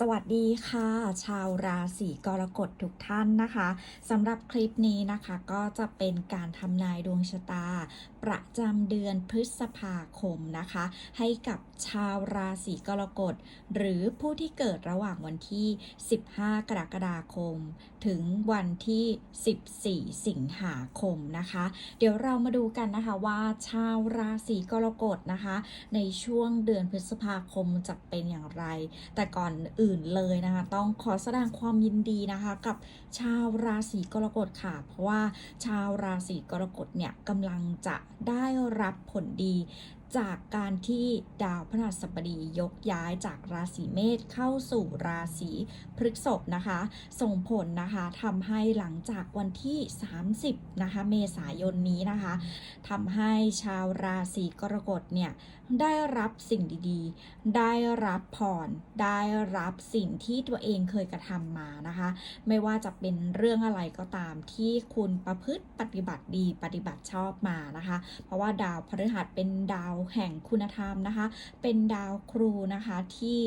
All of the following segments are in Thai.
สวัสดีค่ะ ชาวราศีกรกฎทุกท่านนะคะสำหรับคลิปนี้นะคะก็จะเป็นการทำนายดวงชะตา ประจำเดือนพฤษภาคมนะคะ ให้กับชาวราศีกรกฎ หรือผู้ที่เกิดระหว่างวันที่ 15 กรกฎาคม ถึงวันที่ 14 สิงหาคมนะคะ เดี๋ยวเรามาดูกันนะคะว่า ชาวราศีกรกฎนะคะ ในช่วงเดือนพฤษภาคมจะเป็นอย่างไร แต่ก่อนอื่นเลยนะคะ ต้องขอแสดงความยินดีนะคะ กับชาวราศีกรกฎค่ะ เพราะว่าชาวราศีกรกฎเนี่ยกำลังจะได้รับผลดี จากการที่ดาวพฤหัสบดียกย้ายจากราศีเมษเข้าสู่ราศีพฤษภนะคะ ส่งผลนะคะทำให้หลังจากวันที่ 30 นะคะ เมษายนนี้นะคะทำให้ชาวราศีกรกฎเนี่ยได้รับสิ่งดีๆ ได้รับพรได้รับสิ่งที่ตัวเองเคยกระทำมานะคะ ไม่ว่าจะเป็นเรื่องอะไรก็ตามที่คุณประพฤติปฏิบัติดีปฏิบัติชอบมานะคะ เพราะว่าดาวพฤหัสเป็นดาวแห่งคุณธรรมนะคะ เป็นดาวครูนะคะที่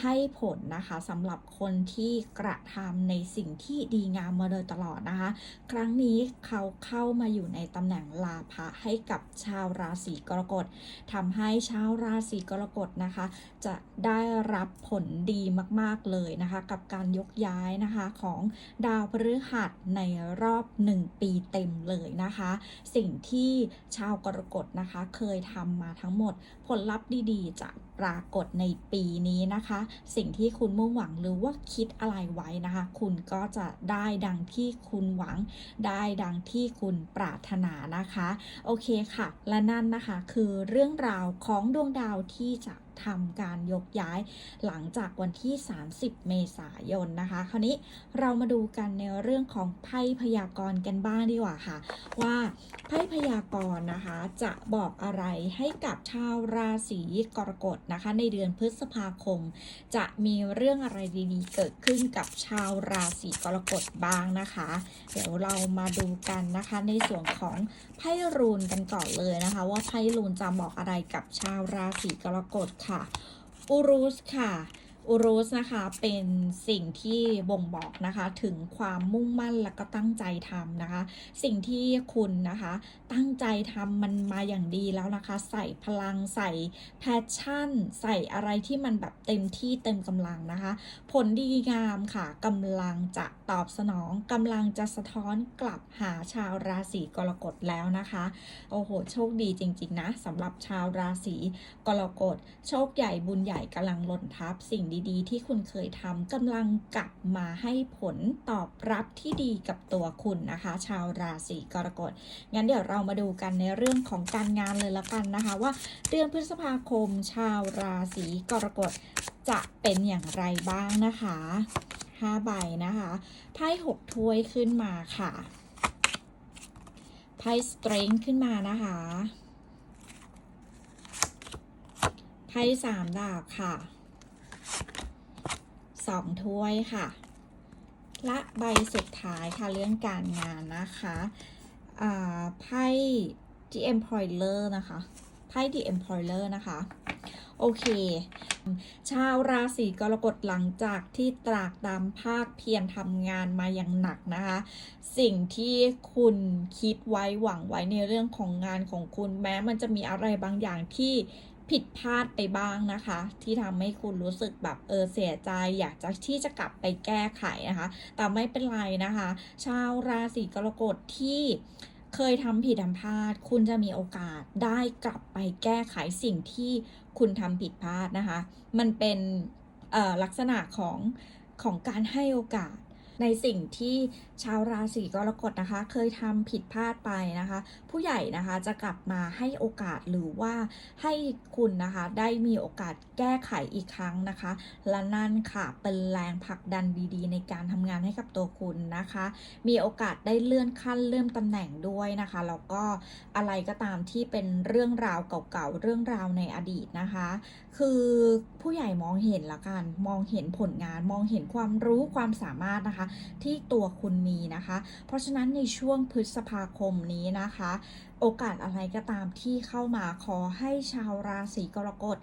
ให้ผลนะคะสำหรับคนที่กระทำในสิ่งที่ดีงามมาโดยตลอดนะคะ ครั้งนี้เขาเข้ามาอยู่ในตำแหน่งลาภะให้กับชาวราศีกรกฎทำให้ชาวราศีกรกฎนะคะ จะได้รับผลดีมาก ๆ เลยนะคะ กับการยกย้ายนะคะของดาวพฤหัสในรอบ 1 ปีเต็มเลยนะคะ สิ่งที่ชาวกรกฎนะคะเคยทำมาทั้งหมด ผลลัพธ์ดีๆ จะ ปรากฏในปีนี้นะคะ สิ่งที่คุณมุ่งหวังหรือว่าคิดอะไรไว้นะคะ คุณก็จะได้ดังที่คุณหวัง ได้ดังที่คุณปรารถนานะคะ โอเคค่ะ และนั่นนะคะคือเรื่องราวของดวงดาวที่จะทำการยกย้ายหลังจากวันที่ 30 เมษายนนะคะ คราวนี้เรามาดูกันในเรื่องของไพ่พยากรณ์กันบ้างดีกว่าค่ะ ว่าไพ่พยากรณ์นะคะจะบอกอะไรให้กับชาวราศีกรกฎนะคะ ในเดือนพฤษภาคม จะมีเรื่องอะไรดีๆ เกิดขึ้นกับชาวราศีกรกฎบ้างนะคะ เดี๋ยวเรามาดูกันนะคะ ในส่วนของไพ่รูนกันก่อนเลยนะคะ ว่าไพ่รูนจะบอกอะไรกับชาวราศีกรกฎค่ะอูรุสค่ะ อูรุสนะคะเป็นสิ่งที่บ่งบอกนะคะถึงความมุ่งมั่นและก็ตั้งใจทำนะคะ สิ่งที่คุณนะคะตั้งใจทำมันมาอย่างดีแล้วนะคะ ใส่พลังใส่แพชชั่น ใส่อะไรที่มันแบบเต็มที่เต็มกำลังนะคะ ผลดีงามค่ะกำลังจะตอบสนองกำลังจะสะท้อนกลับหาชาวราศีกรกฎแล้วนะคะโอ้โหโชคดีจริง ๆ นะสำหรับชาวราศีกรกฎโชคใหญ่บุญใหญ่กำลังหล่นทับสิ่งดีๆ ที่คุณเคยทำกำลังกลับมาให้ผลตอบรับที่ดีกับตัวคุณนะคะ ชาวราศีกรกฎงั้นเดี๋ยวเรามาดูกันในเรื่องของการงานเลยละกันนะคะ ว่าเดือนพฤษภาคมชาวราศีกรกฎจะเป็นอย่างไรบ้างนะคะห้าใบนะคะไพ่หกถ้วยขึ้นมาค่ะไพ่สเตรงขึ้นมานะคะไพ่สามดาบค่ะ สองถ้วยค่ะ และใบสุดท้ายค่ะเรื่องการงานนะคะไพ่ The Employer นะคะไพ่ The Employer นะคะ โอเค ชาวราศีกรกฎหลังจากที่ตรากตามภาคเพียรทำงานมาอย่างหนักนะคะ สิ่งที่คุณคิดไว้หวังไว้ในเรื่องของงานของคุณแม้มันจะมีอะไรบางอย่างที่ ผิดพลาดไปบ้างนะคะ ที่ทำให้คุณรู้สึกแบบเออเสียใจอยากจะที่จะกลับไปแก้ไขนะคะ แต่ไม่เป็นไรนะคะ ชาวราศีกรกฎที่เคยทำผิดทำพลาด คุณจะมีโอกาสได้กลับไปแก้ไขสิ่งที่คุณทำผิดพลาดนะคะ มันเป็นลักษณะของของการให้โอกาส ในสิ่งที่ชาวราศีกรกฎนะคะ เคยทำผิดพลาดไปนะคะ ผู้ใหญ่นะคะจะกลับมาให้โอกาสหรือว่าให้คุณนะคะได้มีโอกาสแก้ไขอีกครั้งนะคะ และนั่นค่ะเป็นแรงผลักดันดีๆ ในการทำงานให้กับตัวคุณนะคะ มีโอกาสได้เลื่อนขั้นเลื่อนตำแหน่งด้วยนะคะแล้วก็อะไรก็ตามที่เป็นเรื่องราวเก่าๆเรื่องราวในอดีตนะคะ คือผู้ใหญ่มองเห็นละกันมองเห็นผลงานมองเห็นความรู้ความสามารถนะคะ ที่ตัวคุณมีนะคะ เพราะฉะนั้นในช่วงพฤษภาคมนี้นะคะ โอกาสอะไรก็ตามที่เข้ามาขอให้ชาวราศีกรกฎ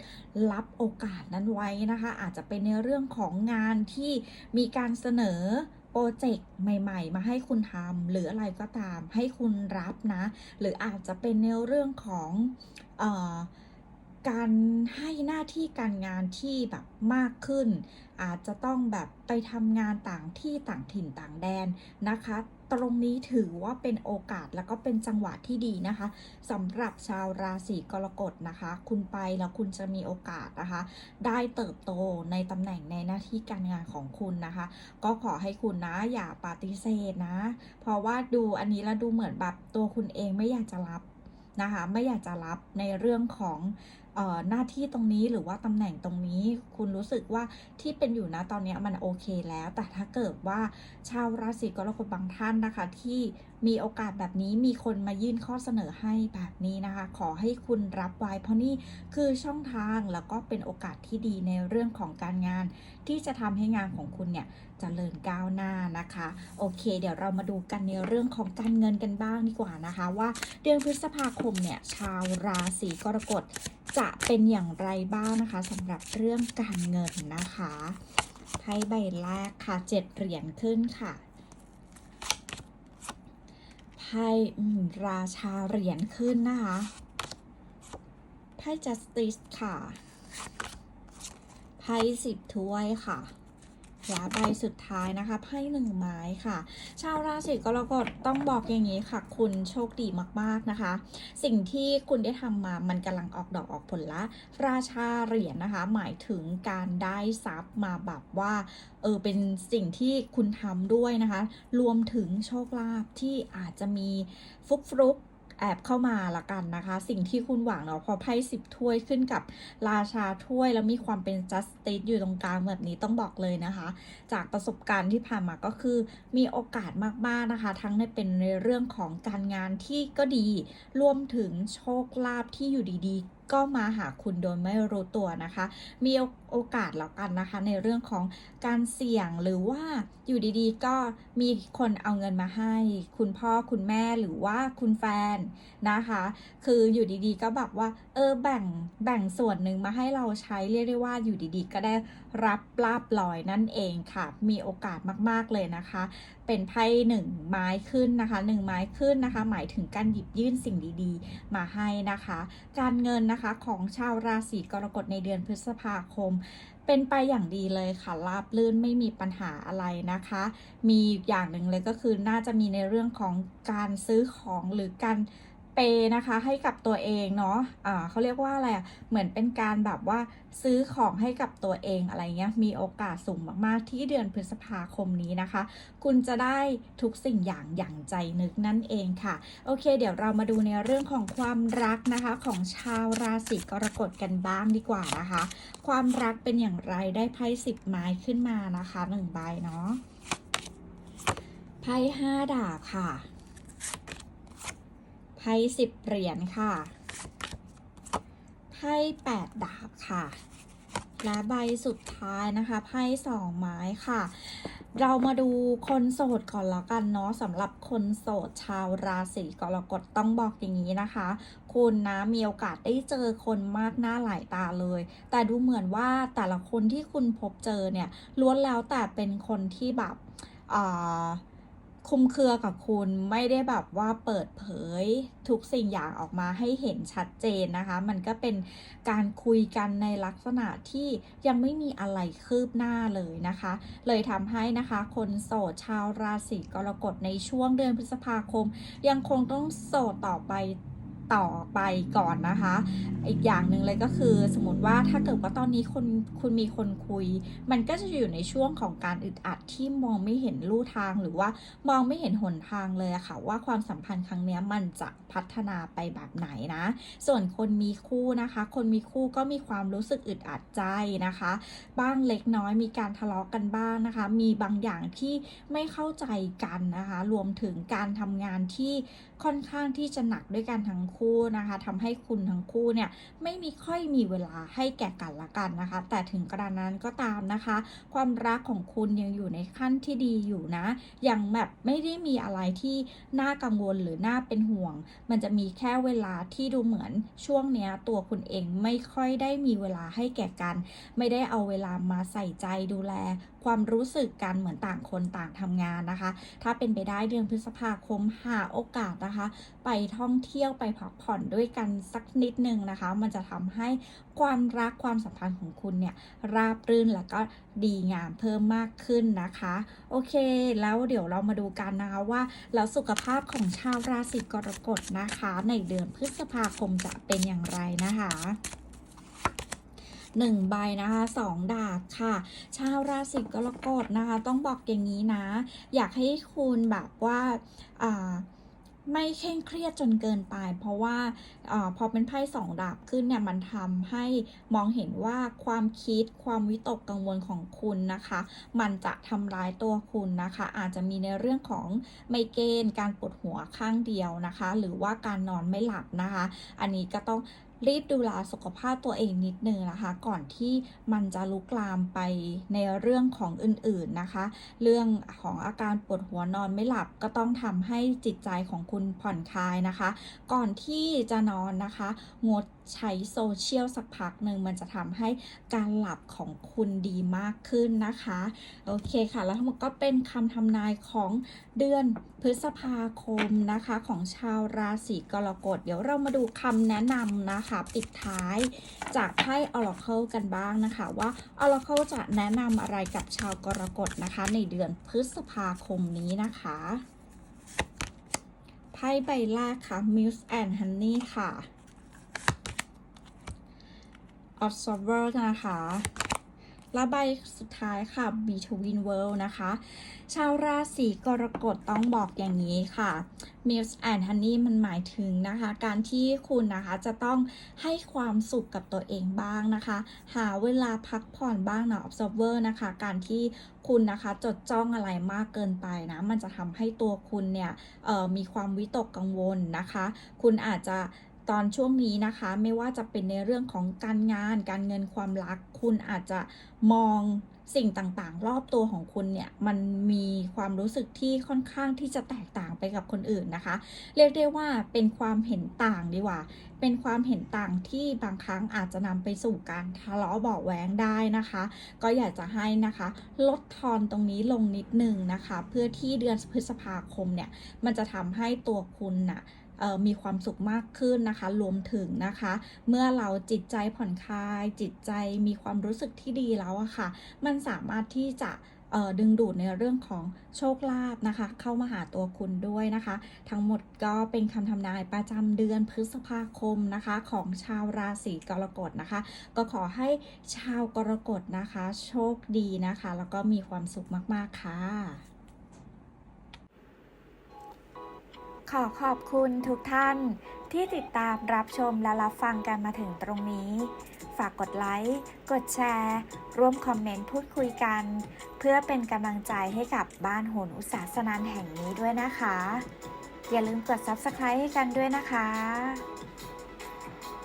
รับโอกาสนั้นไว้นะคะ อาจจะเป็นในเรื่องของงานที่มีการเสนอโปรเจกต์ใหม่ ๆ มาให้คุณทำหรืออะไรก็ตามให้คุณรับนะ หรืออาจจะเป็นในเรื่องของเออ การให้หน้าที่การงานที่แบบมากขึ้น อาจจะต้องแบบไปทำงานต่างที่ต่างถิ่นต่างแดนนะคะ ตรงนี้ถือว่าเป็นโอกาสแล้วก็เป็นจังหวะที่ดีนะคะสำหรับชาวราศีกรกฎนะคะ คุณไปแล้วคุณจะมีโอกาสนะคะ ได้เติบโตในตำแหน่งในหน้าที่การงานของคุณนะคะ ก็ขอให้คุณนะอย่าปฏิเสธนะ เพราะว่าดูอันนี้แล้วดูเหมือนแบบตัวคุณเองไม่อยากจะรับนะคะ ไม่อยากจะรับในเรื่องของ หน้าที่ตรงนี้หรือว่าตำแหน่งตรงนี้คุณรู้สึกว่าที่เป็นอยู่นะตอนนี้มันโอเคแล้ว แต่ถ้าเกิดว่าชาวราศีกรกฎบางท่านนะคะ ที่มีโอกาสแบบนี้มีคนมายื่นข้อเสนอให้แบบนี้นะคะ ขอให้คุณรับไว้เพราะนี่คือช่องทางแล้วก็เป็นโอกาสที่ดีในเรื่องของการงาน ที่จะทำให้งานของคุณเนี่ยจเจริญก้าวหน้านะคะ โอเค เดี๋ยวเรามาดูกันในเรื่องของการเงินกันบ้างดีกว่านะคะ ว่าเดือนพฤษภาคมเนี่ยชาวราศีกรกฎ จะเป็นอย่างไรบ้างนะคะสำหรับเรื่องการเงินนะคะไพ่ใบแรกค่ะเจ็ดเหรียญขึ้นค่ะไพ่ราชาเหรียญขึ้นนะคะไพ่ justice ค่ะไพ่สิบถ้วยค่ะ และใบสุดท้ายนะคะไพ่หนึ่งไม้ค่ะ ชาวราศีกรกฎต้องบอกอย่างนี้ค่ะ คุณโชคดีมากๆนะคะ สิ่งที่คุณได้ทำมามันกำลังออกดอกออกผลละ ราชาเหรียญนะคะ หมายถึงการได้ทรัพย์มาแบบว่าเออเป็นสิ่งที่คุณทำด้วยนะคะ รวมถึงโชคลาภที่อาจจะมีฟุกฟลุก แอบเข้ามาละกันนะคะ สิ่งที่คุณหวังเนาะพอไพ่สิบถ้วยขึ้นกับราชาถ้วยแล้วมีความเป็น justice อยู่ตรงกลางแบบนี้ต้องบอกเลยนะคะ จากประสบการณ์ที่ผ่านมาก็คือมีโอกาสมากๆนะคะ ทั้งในเป็นในเรื่องของการงานที่ก็ดีรวมถึงโชคลาภที่อยู่ดีๆ ก็มาหาคุณโดยไม่รู้ตัวนะคะ มีโอกาสแล้วกันนะคะ ในเรื่องของการเสี่ยงหรือว่าอยู่ดีๆ ก็มีคนเอาเงินมาให้ คุณพ่อคุณแม่หรือว่าคุณแฟนนะคะ คืออยู่ดีๆ ก็แบบว่า เออแบ่งแบ่งส่วนหนึ่งมาให้เราใช้เรียกได้ว่าอยู่ดีๆ ก็ได้ รับลาบลอยนั่นเองค่ะ มีโอกาสมากๆเลยนะคะ เป็นไพ่หนึ่งไม้ขึ้นนะคะหนึ่งไม้ขึ้นนะคะ หมายถึงการหยิบยื่นสิ่งดีๆ มาให้นะคะ การเงินนะคะของชาวราศีกรกฎในเดือนพฤษภาคม เป็นไปอย่างดีเลยค่ะราบลื่นไม่มีปัญหาอะไรนะคะ มีอย่างหนึ่งเลยก็คือน่าจะมีในเรื่องของการซื้อของหรือการ เปย์นะคะให้กับตัวเองเนาะอ่าเขาเรียกว่าอะไรอะเหมือนเป็นการแบบว่าซื้อของให้กับตัวเองอะไรเงี้ย มีโอกาสสูงมากๆที่เดือนพฤษภาคมนี้นะคะ คุณจะได้ทุกสิ่งอย่างอย่างใจนึกนั่นเองค่ะ โอเค เดี๋ยวเรามาดูในเรื่องของความรักนะคะ ของชาวราศีกรกฎกันบ้างดีกว่านะคะ ความรักเป็นอย่างไรได้ไพ่สิบไม้ขึ้นมานะคะหนึ่งใบเนาะไพ่ห้าดาบค่ะ พ่สิบเหรียญค่ะ ไพ่แปดดาบค่ะ และใบสุดท้ายนะคะไพ่สองไม้ค่ะ เรามาดูคนโสดก่อนล้วกันเนาะสำหรับคนโสดชาวราศีกรกฎต้องบอกอย่างนี้นะคะ คุณนะมีโอกาสได้เจอคนมากหน้าหลายตาเลย แต่ดูเหมือนว่าแต่ละคนที่คุณพบเจอเนี่ยล้วนแล้วแต่เป็นคนที่แบบอ่า คุมเครือกับคุณไม่ได้แบบว่าเปิดเผยทุกสิ่งอย่างออกมาให้เห็นชัดเจนนะคะ มันก็เป็นการคุยกันในลักษณะที่ยังไม่มีอะไรคืบหน้าเลยนะคะ เลยทำให้นะคะคนโสดชาวราศีกรกฎในช่วงเดือนพฤษภาคม ยังคงต้องโสดต่อไป ต่อไปก่อนนะคะ อีกอย่างหนึ่งเลยก็คือ สมมติว่าถ้าเกิดว่าตอนนี้คุณคุณมีคนคุย มันก็จะอยู่ในช่วงของการอึดอัดที่มองไม่เห็นลู่ทางหรือว่ามองไม่เห็นหนทางเลยอะค่ะว่าความสัมพันธ์ครั้งนี้มันจะพัฒนาไปแบบไหนนะ ส่วนคนมีคู่นะคะ คนมีคู่ก็มีความรู้สึกอึดอัดใจนะคะ บ้างเล็กน้อยมีการทะเลาะกันบ้างนะคะ มีบางอย่างที่ไม่เข้าใจกันนะคะ รวมถึงการทำงานที่ค่อนข้างที่จะหนักด้วยกันทั้งคู่นะคะทำให้คุณทั้งคู่เนี่ยไม่มีค่อยมีเวลาให้แก่กันละกันนะคะ แต่ถึงกระนั้นก็ตามนะคะ ความรักของคุณยังอยู่ในขั้นที่ดีอยู่นะ ยังแบบไม่ได้มีอะไรที่น่ากังวลหรือน่าเป็นห่วง มันจะมีแค่เวลาที่ดูเหมือนช่วงเนี้ยตัวคุณเองไม่ค่อยได้มีเวลาให้แก่กัน ไม่ได้เอาเวลามาใส่ใจดูแล ความรู้สึกกันเหมือนต่างคนต่างทำงานนะคะ ถ้าเป็นไปได้เดือนพฤษภาคมหาโอกาสนะคะ ไปท่องเที่ยวไปพักักผ่อนด้วยกันสักนิดนึงนะคะ มันจะทำให้ความรักความสัมพันธ์ของคุณเนี่ยราบรื่นแล้วก็ดีงามเพิ่มมากขึ้นนะคะ โอเค แล้วเดี๋ยวเรามาดูกันนะคะว่าแล้วสุขภาพของชาวราศีกรกฎนะคะ ในเดือนพฤษภาคมจะเป็นอย่างไรนะคะหนึ่งใบนะคะสองดาบค่ะ ชาวราศีกรกฎนะคะ ต้องบอกอย่างนี้นะ อยากให้คุณแบบว่าอ่า ไม่เคร่งเครียดจนเกินไป เพราะว่าอพอเป็นไพ่สองดาบขึ้นเนี่ยมันทำให้มองเห็นว่าความคิดความวิตกกังวลของคุณนะคะ มันจะทำร้ายตัวคุณนะคะ อาจจะมีในเรื่องของไมเกรนการปวดหัวข้างเดียวนะคะ หรือว่าการนอนไม่หลับนะคะ อันนี้ก็ต้อง รีบดูแลสุขภาพตัวเองนิดนึงนะคะ ก่อนที่มันจะลุกลามไปในเรื่องของอื่นๆนะคะ เรื่องของอาการปวดหัวนอนไม่หลับก็ต้องทำให้จิตใจของคุณผ่อนคลายนะคะ ก่อนที่จะนอนนะคะ งดใช้โซเชียลสักพักหนึ่งมันจะทำให้การหลับของคุณดีมากขึ้นนะคะ โอเคค่ะ แล้วทั้งหมดก็เป็นคำทำนายของเดือนพฤษภาคมนะคะ ของชาวราศีกรกฎเดี๋ยวเรามาดูคำแนะนำนะคะปิดท้ายจากไพ่ Oracle กันบ้างนะคะว่า Oracle จะแนะนำอะไรกับชาวกรกฎนะคะ ในเดือนพฤษภาคมนี้นะคะไพ่ใบแรกค่ะ Muse and Honey ค่ะ observer นะคะ และใบสุดท้ายค่ะ between world นะคะ ชาวราศีกรกฎต้องบอกอย่างนี้ค่ะ milk and honey มันหมายถึงนะคะ การที่คุณนะคะจะต้องให้ความสุขกับตัวเองบ้างนะคะ หาเวลาพักผ่อนบ้างเนาะ observer นะคะ การที่คุณนะคะจดจ้องอะไรมากเกินไปนะ มันจะทำให้ตัวคุณเนี่ยมีความวิตกกังวลนะคะ คุณอาจจะ ตอนช่วงนี้นะคะไม่ว่าจะเป็นในเรื่องของการงาน การเงินความรัก คุณอาจจะมองสิ่งต่างๆ รอบตัวของคุณเนี่ย มันมีความรู้สึกที่ค่อนข้างที่จะแตกต่างไปกับคนอื่นนะคะ เรียกได้ว่าเป็นความเห็นต่างดีกว่า เป็นความเห็นต่างที่บางครั้งอาจจะนำไปสู่การทะเลาะเบาะแว้งได้นะคะ ก็อยากจะให้นะคะ ลดทอนตรงนี้ลงนิดนึงนะคะ เพื่อที่เดือนพฤษภาคมเนี่ย มันจะทำให้ตัวคุณน่ะเอ่อ มีความสุขมากขึ้นนะคะ รวมถึงนะคะ เมื่อเราจิตใจผ่อนคลาย จิตใจมีความรู้สึกที่ดีแล้วอะค่ะ มันสามารถที่จะดึงดูดในเรื่องของโชคลาภนะคะ เข้ามาหาตัวคุณด้วยนะคะ ทั้งหมดก็เป็นคำทำนายประจำเดือนพฤษภาคมนะคะ ของชาวราศีกรกฎนะคะ ก็ขอให้ชาวกรกฎนะคะ โชคดีนะคะ แล้วก็มีความสุขมาก ๆ ค่ะ ขอขอบคุณทุกท่านที่ติดตามรับชมและรับฟังกันมาถึงตรงนี้ ฝากกดไลค์ กดแชร์ ร่วมคอมเมนต์พูดคุยกัน เพื่อเป็นกำลังใจให้กับบ้านโหนอุตสาสนานแห่งนี้ด้วยนะคะ อย่าลืมกด Subscribe ให้กันด้วยนะคะ